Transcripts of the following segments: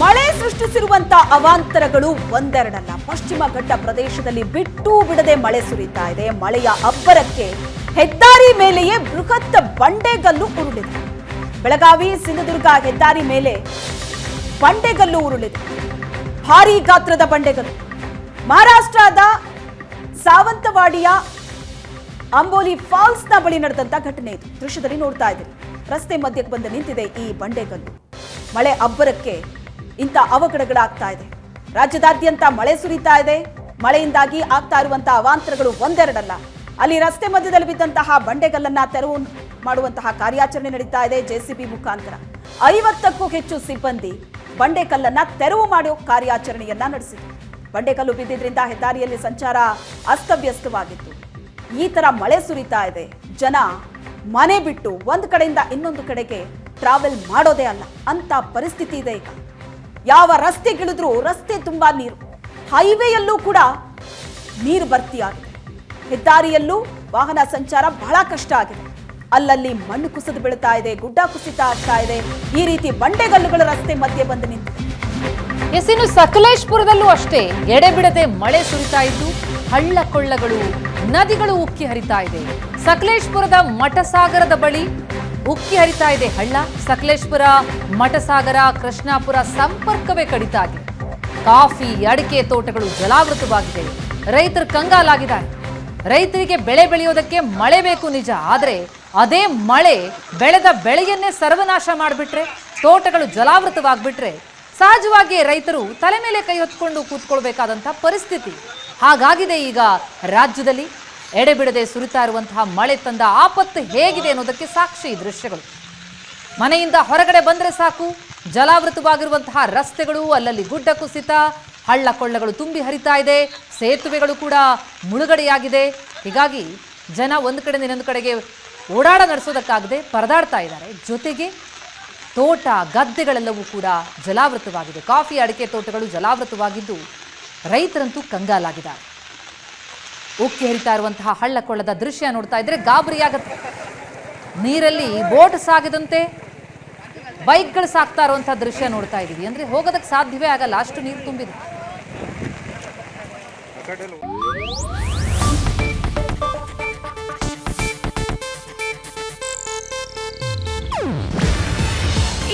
ಮಳೆ ಸೃಷ್ಟಿಸಿರುವಂತ ಅವಾಂತರಗಳು ಒಂದೆರಡಲ್ಲ. ಪಶ್ಚಿಮ ಘಟ್ಟ ಪ್ರದೇಶದಲ್ಲಿ ಬಿಟ್ಟು ಬಿಡದೆ ಮಳೆ ಸುರಿತಾ ಇದೆ. ಮಳೆಯ ಅಬ್ಬರಕ್ಕೆ ಹೆದ್ದಾರಿ ಮೇಲೆಯೇ ಬೃಹತ್ ಬಂಡೆಗಲ್ಲು ಉರುಳಿದೆ. ಬೆಳಗಾವಿ, ಸಿಂಧುದುರ್ಗ ಹೆದ್ದಾರಿ ಮೇಲೆ ಬಂಡೆಗಲ್ಲು ಉರುಳಿದೆ. ಭಾರೀ ಗಾತ್ರದ ಬಂಡೆಗಲ್ಲು ಮಹಾರಾಷ್ಟ್ರದ ಸಾವಂತವಾಡಿಯ ಅಂಬೋಲಿ ಫಾಲ್ಸ್ನ ಬಳಿ ನಡೆದಂತ ಘಟನೆ ಇದು. ದೃಶ್ಯದಲ್ಲಿ ನೋಡ್ತಾ ಇದ್ದೀರಿ. ರಸ್ತೆ ಮಧ್ಯಕ್ಕೆ ಬಂದು ನಿಂತಿದೆ ಈ ಬಂಡೆಗಲ್ಲು. ಮಳೆ ಅಬ್ಬರಕ್ಕೆ ಇಂಥ ಅವಘಡಗಳಾಗ್ತಾ ಇದೆ. ರಾಜ್ಯದಾದ್ಯಂತ ಮಳೆ ಸುರಿತಾ ಇದೆ. ಮಳೆಯಿಂದಾಗಿ ಆಗ್ತಾ ಇರುವಂತಹ ಅವಾಂತರಗಳು ಒಂದೆರಡಲ್ಲ. ಅಲ್ಲಿ ರಸ್ತೆ ಮಧ್ಯದಲ್ಲಿ ಬಿದ್ದಂತಹ ಬಂಡೆಗಲ್ಲನ್ನ ತೆರವು ಮಾಡುವಂತಹ ಕಾರ್ಯಾಚರಣೆ ನಡೀತಾ ಇದೆ ಜೆಸಿಬಿ ಮುಖಾಂತರ. ಐವತ್ತಕ್ಕೂ ಹೆಚ್ಚು ಸಿಬ್ಬಂದಿ ಬಂಡೆಕಲ್ಲನ್ನ ತೆರವು ಮಾಡೋ ಕಾರ್ಯಾಚರಣೆಯನ್ನ ನಡೆಸಿದೆ ಬಂಡೆಕಲ್ಲು ಬಿದ್ದಿದ್ರಿಂದ ಹೆದ್ದಾರಿಯಲ್ಲಿ ಸಂಚಾರ ಅಸ್ತವ್ಯಸ್ತವಾಗಿತ್ತು. ಈ ತರ ಮಳೆ ಸುರಿತಾ ಇದೆ. ಜನ ಮನೆ ಬಿಟ್ಟು ಒಂದು ಕಡೆಯಿಂದ ಇನ್ನೊಂದು ಕಡೆಗೆ ಟ್ರಾವೆಲ್ ಮಾಡೋದೇ ಅಲ್ಲ. ಅಂತ ಪರಿಸ್ಥಿತಿ ಇದೆ ಈಗ. ಯಾವ ರಸ್ತೆಗಿಳಿದ್ರೂ ರಸ್ತೆ ತುಂಬಾ ನೀರು. ಹೈವೇಯಲ್ಲೂ ಕೂಡ ನೀರು ಭರ್ತಿಯಾಗಿದೆ. ಹೆದ್ದಾರಿಯಲ್ಲೂ ವಾಹನ ಸಂಚಾರ ಬಹಳ ಕಷ್ಟ ಆಗಿದೆ. ಅಲ್ಲಲ್ಲಿ ಮಣ್ಣು ಕುಸಿದು ಬೀಳ್ತಾ ಇದೆ, ಗುಡ್ಡ ಕುಸಿತ ಆಗ್ತಾ ಇದೆ. ಈ ರೀತಿ ಬಂಡೆಗಲ್ಲುಗಳ ರಸ್ತೆ ಮಧ್ಯೆ ಬಂದು ನಿಂತಿದೆ ಎಸ್ ಸಕಲೇಶ್ಪುರದಲ್ಲೂ ಅಷ್ಟೇ ಎಡೆಬಿಡದೆ ಮಳೆ ಸುರಿತಾ ಇದ್ದು ಹಳ್ಳ ಕೊಳ್ಳಗಳು ನದಿಗಳು ಉಕ್ಕಿ ಹರಿತಾ ಇದೆ. ಸಕಲೇಶ್ಪುರದ ಮಠಸಾಗರದ ಬಳಿ ಉಕ್ಕಿ ಹರಿತಾ ಇದೆ ಹಳ್ಳ. ಸಕಲೇಶ್ಪುರ, ಮಠಸಾಗರ, ಕೃಷ್ಣಾಪುರ ಸಂಪರ್ಕವೇ ಕಡಿತ ಆಗಿದೆ. ಕಾಫಿ, ಅಡಿಕೆ ತೋಟಗಳು ಜಲಾವೃತವಾಗಿದೆ. ರೈತರು ಕಂಗಾಲಾಗಿದ್ದಾರೆ. ರೈತರಿಗೆ ಬೆಳೆ ಬೆಳೆಯೋದಕ್ಕೆ ಮಳೆ ಬೇಕು ನಿಜ. ಆದರೆ ಅದೇ ಮಳೆ ಬೆಳೆದ ಬೆಳೆಯನ್ನೇ ಸರ್ವನಾಶ ಮಾಡಿಬಿಟ್ರೆ, ತೋಟಗಳು ಜಲಾವೃತವಾಗಿಬಿಟ್ರೆ ಸಹಜವಾಗಿ ರೈತರು ತಲೆ ಮೇಲೆ ಕೈ ಹೊತ್ಕೊಂಡು ಕೂತ್ಕೊಳ್ಬೇಕಾದಂಥ ಪರಿಸ್ಥಿತಿ. ಹಾಗಾಗಿದೆ ಈಗ ರಾಜ್ಯದಲ್ಲಿ ಎಡೆಬಿಡದೆ ಸುರಿತಾ ಇರುವಂತಹ ಮಳೆ ತಂದ ಆಪತ್ತು ಹೇಗಿದೆ ಅನ್ನೋದಕ್ಕೆ ಸಾಕ್ಷಿ ಈ ದೃಶ್ಯಗಳು. ಮನೆಯಿಂದ ಹೊರಗಡೆ ಬಂದರೆ ಸಾಕು, ಜಲಾವೃತವಾಗಿರುವಂತಹ ರಸ್ತೆಗಳು, ಅಲ್ಲಲ್ಲಿ ಗುಡ್ಡ ಕುಸಿತ, ಹಳ್ಳ ಕೊಳ್ಳಗಳು ತುಂಬಿ ಹರಿತಾ ಇದೆ, ಸೇತುವೆಗಳು ಕೂಡ ಮುಳುಗಡೆಯಾಗಿದೆ. ಹೀಗಾಗಿ ಜನ ಒಂದು ಕಡೆಯಿಂದ ಇನ್ನೊಂದು ಕಡೆಗೆ ಓಡಾಡ ನಡೆಸೋದಕ್ಕಾಗದೆ ಪರದಾಡ್ತಾ ಇದ್ದಾರೆ. ಜೊತೆಗೆ ತೋಟ, ಗದ್ದೆಗಳೆಲ್ಲವೂ ಕೂಡ ಜಲಾವೃತವಾಗಿದೆ. ಕಾಫಿ, ಅಡಿಕೆ ತೋಟಗಳು ಜಲಾವೃತವಾಗಿದ್ದು ರೈತರಂತೂ ಕಂಗಾಲಾಗಿದ್ದಾರೆ. ಉಕ್ಕಿ ಹರಿತಾ ಇರುವಂತಹ ಹಳ್ಳ ಕೊಳ್ಳದ ದೃಶ್ಯ ನೋಡ್ತಾ ಇದ್ರೆ ಗಾಬರಿಯಾಗತ್ತೆ ನೀರಲ್ಲಿ ಬೋಟ್ ಸಾಗದಂತೆ ಬೈಕ್ಗಳು ಸಾಕ್ತಾ ಇರುವಂತಹ ದೃಶ್ಯ ನೋಡ್ತಾ ಇದೀವಿ. ಅಂದ್ರೆ ಹೋಗೋದಕ್ಕೆ ಸಾಧ್ಯವೇ ಆಗಲ್ಲ ಅಷ್ಟು ನೀರು ತುಂಬಿದೆ.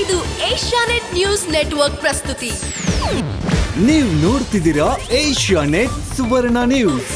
ಇದು ಏಷ್ಯಾನೆಟ್ ನ್ಯೂಸ್ ನೆಟ್ವರ್ಕ್ ಪ್ರಸ್ತುತಿ. ನೀವು ನೋಡ್ತಿದ್ದೀರಾ ಏಷ್ಯಾ ನೆಟ್ ಸುವರ್ಣ ನ್ಯೂಸ್.